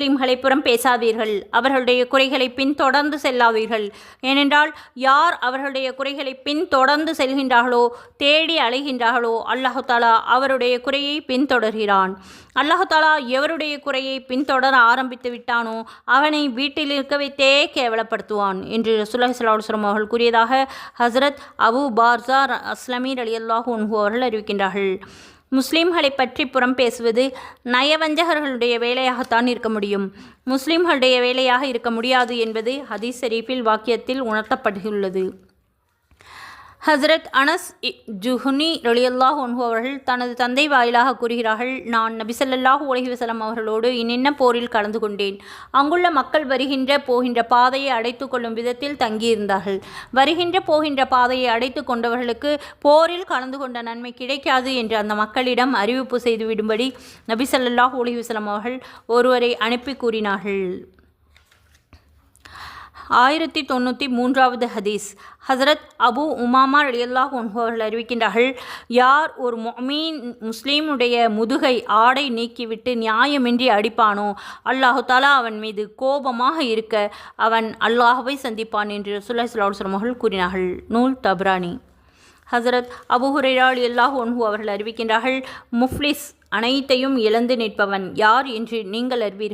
முஸ்லிம்களை புறம் பேசாதீர்கள். அவர்களுடைய குறைகளை பின்தொடர்ந்து செல்லாதீர்கள். ஏனென்றால் யார் அவர்களுடைய குறைகளை பின்தொடர்ந்து செல்கின்றார்களோ தேடி அலைகின்றார்களோ அல்லாஹு தாலா அவருடைய குறையை பின்தொடர்கிறான். அல்லாஹு தாலா எவருடைய குறையை பின்தொடர ஆரம்பித்து விட்டானோ அவனை வீட்டில் இருக்க வைத்தே கேவலப்படுத்துவான் என்று ரசூலுல்லாஹி அவர்கள் கூறியதாக ஹஸ்ரத் அபு பார்சார் அஸ்லமீர் அலி அல்லாஹூ அவர்கள் அறிவிக்கின்றார்கள். முஸ்லீம்களை பற்றி புறம் பேசுவது நயவஞ்சகர்களுடைய வேலையாகத்தான் இருக்க முடியும். முஸ்லீம்களுடைய வேலையாக இருக்க முடியாது என்பது ஹதீஸ் ஷெரீஃபில் வாக்கியத்தில் உணர்த்தப்பட்டுள்ளது. ஹஸ்ரத் அனஸ் இ- ஜுஹ்னி ரலியல்லாஹு அன்ஹு அவர்கள் தனது தந்தை வாயிலாக கூறுகிறார்கள் நான் நபிசல்லாஹு உலகிவசலம் அவர்களோடு இன்னென்ன போரில் கலந்து கொண்டேன். அங்குள்ள மக்கள் வருகின்ற போகின்ற பாதையை அடைத்து கொள்ளும் விதத்தில் தங்கியிருந்தார்கள். வருகின்ற போகின்ற பாதையை அடைத்து கொண்டவர்களுக்கு போரில் கலந்து கொண்ட நன்மை கிடைக்காது என்று அந்த மக்களிடம் அறிவிப்பு செய்து விடும்படி உலகிவசலம் அவர்கள் ஒருவரை அனுப்பி கூறினார்கள். ஆயிரத்தி தொண்ணூற்றி மூன்றாவது ஹதீஸ். ஹசரத் அபு உமாமா அலியல்லாஹ் அவர்கள் அறிவிக்கின்றார்கள் யார் ஒரு மொமீன் முஸ்லீமுடைய முதுகை ஆடை நீக்கிவிட்டு நியாயமின்றி அடிப்பானோ? அல்லாஹு தாலா அவன் மீது கோபமாக இருக்க அவன் அல்லாஹுவை சந்திப்பான் என்று சுல்லாஹ் சலாஹ் அவர்கள் கூறினார்கள். நூல் தப்ரானி. ஹசரத் அபு ஹுரைரா அல்லாஹு அவர்கள் அறிவிக்கின்றார்கள் முஃப்லிஸ் அனைத்தையும் இழந்து நிற்பவன் யார் என்று நீங்கள் அறிவீர்கள்?